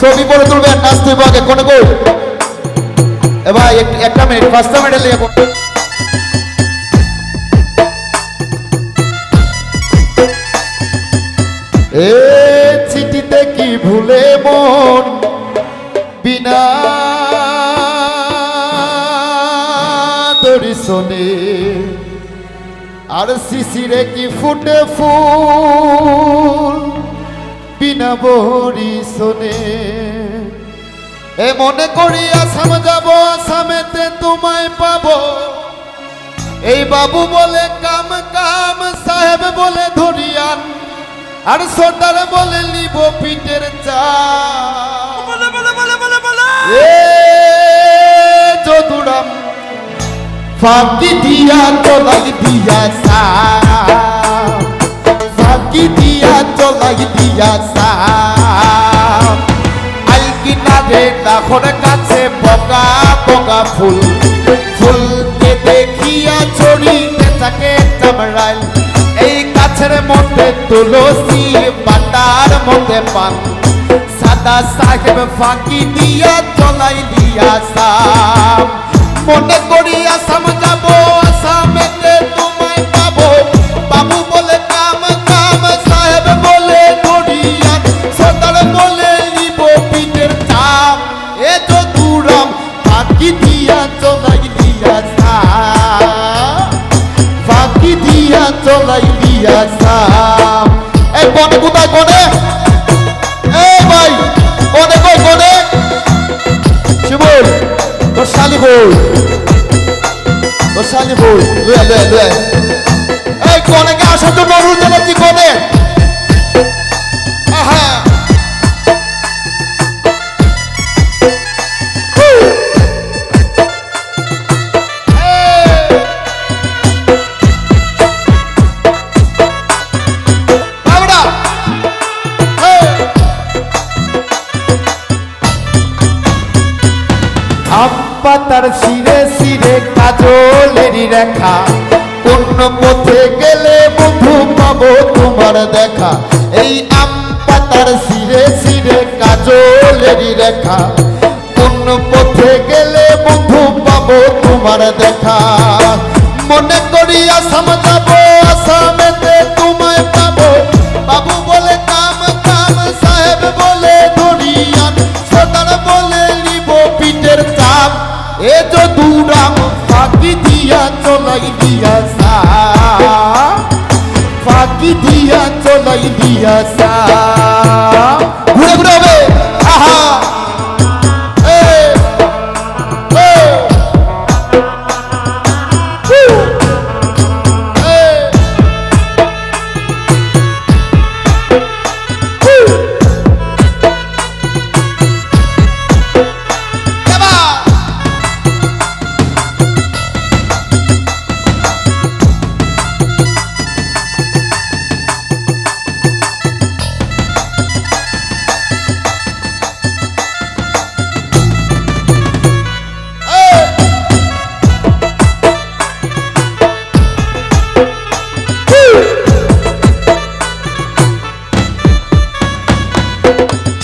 ছবি পরে তুলবেন নাচতে আগে, কোনে কই? এ ভাই, এক- একটা মিনিট পাঁচটা মিনিট লিয়ে এ চিঠিতে কি ভুলে মন? বিনা দড়ি শোনে। আর শিশিরে কি ফুটে ফুল? বিনা বড়ি শোনে। এ মনে করি আসাম যাব আসামেতে তোমায় পাব। এই বাবু বলে কাম কাম সাহেব বলে ধরিয়ান। আর সর্দার বলে লিব পিঠের চা এ যদুরাম ফাঁকি দিয়া চলাই দিয়া সা ফাঁকি চলাই দিয়া সা আই কিনারে নাখর কাছে বগা বগা ফুল। ফুলকে দেখিয়া চড়িতে থাকে চামড়াইল। এই গাছের মধ্যে তুলসী পাতার মধ্যে পান। সাদা সাহেব ফাঁকি দিয়া চলাই দিয়া সাম মনে করি আসাম যাব আসামেতে তোর শালি বই তোর শালি বই লুয়ে লুয়ে লুয়ে এই কনেকে আসার জন্য অনুরোধ রেখা কোন পথে গেলে বন্ধু পাবো তোমার দেখা। এই আম পাতার সিরে সিরে কাজলেরই রেখা। কোন পথে গেলে বন্ধু পাবো তোমার দেখা। মনে করিয়া আসাম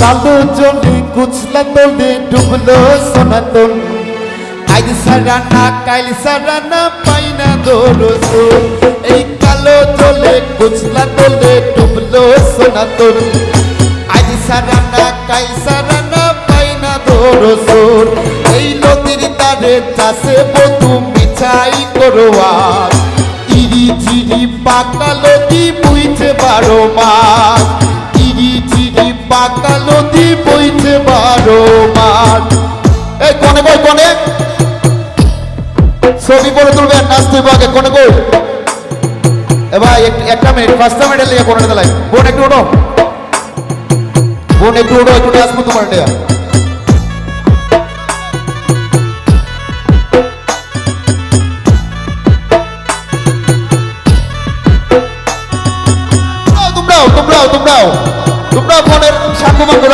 কালো জলে কুচলা তোলে, ডুবলো সনাতন। আজ সারা না কাইল সারা না পাই না দোরস। এই কালো জলে কুচলা তোলে, ডুবলো সনাতন। আজ সারা না কাইল সারা না পাই না দোরস। এই নদীর তারে চাষে বধু মিছাই করোয়ার ইরি চিরি পাকা লতি পারো মাছ ইরি পাকা লতি বইতে পারো মাছ এই কনে কই, কনে? ছবি পরে তুলবেন নাচতে আগে, কনে কই? এ ভাই একটা মিনিট, পাঁচটা মিনিট লিয়ে কোনে দিলাই বোন, একটু উঠো বোন, একটু উঠো একটু নাচবো তোমার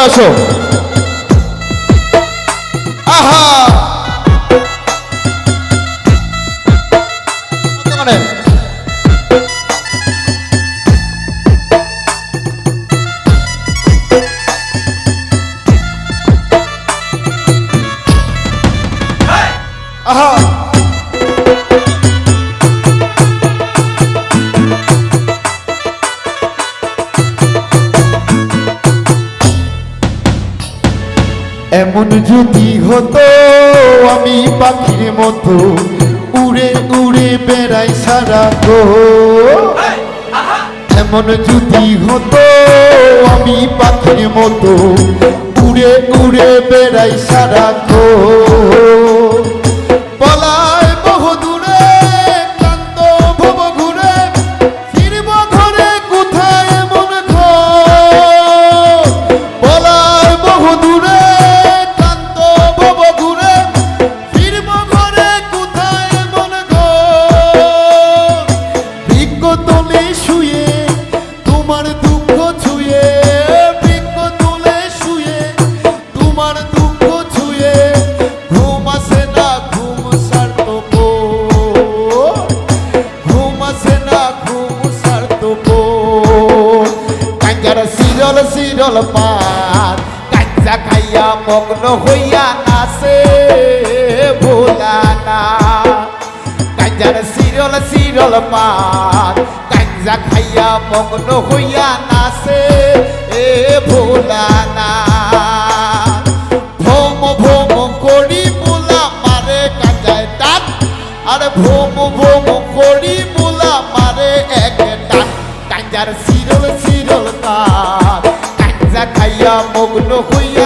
abrazo. এমন যদি হতো, আমি পাখির মতো উড়ে উড়ে বেড়াই সারা গো এমন যদি হতো, আমি পাখির মতো উড়ে উড়ে বেড়াই সারা গো হইয়া আছে ভোলানা গাঞ্জার সিরল সিরল মা গাঞ্জা খাইয়া মগ্ন হইয়া নাচে এ ভোলানা ভোম ভোম করি বোলা মারে গাঞ্জায় তাত আর ভোম ভোম করি বোলা মারে এক টান। গাঞ্জার সিরল সিরল পাত গাঞ্জা খাইয়া মগ্ন হইয়া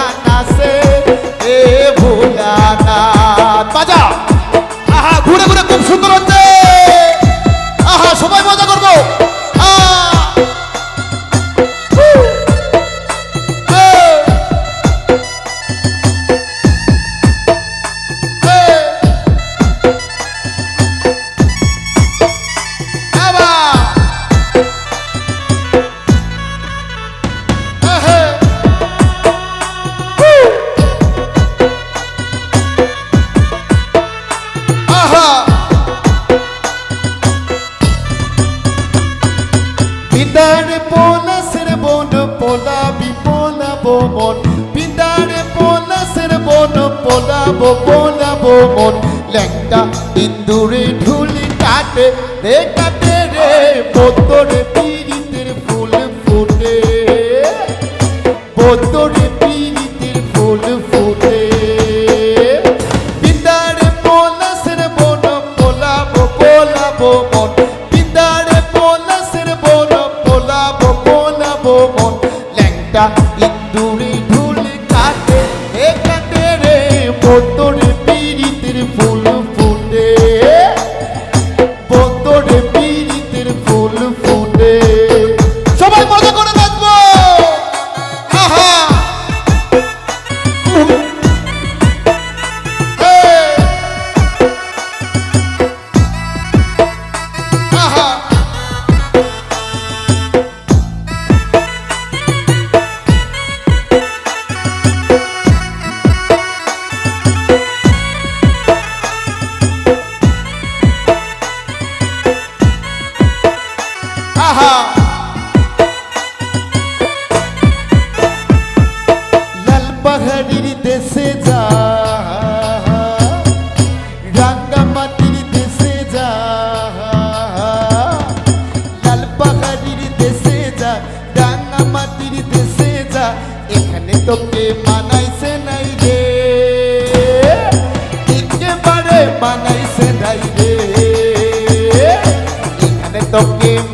একটা ইন্দুরে ঢুলি কাটে রে কাটে রে বোতরে পি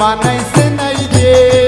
mana isse nahi je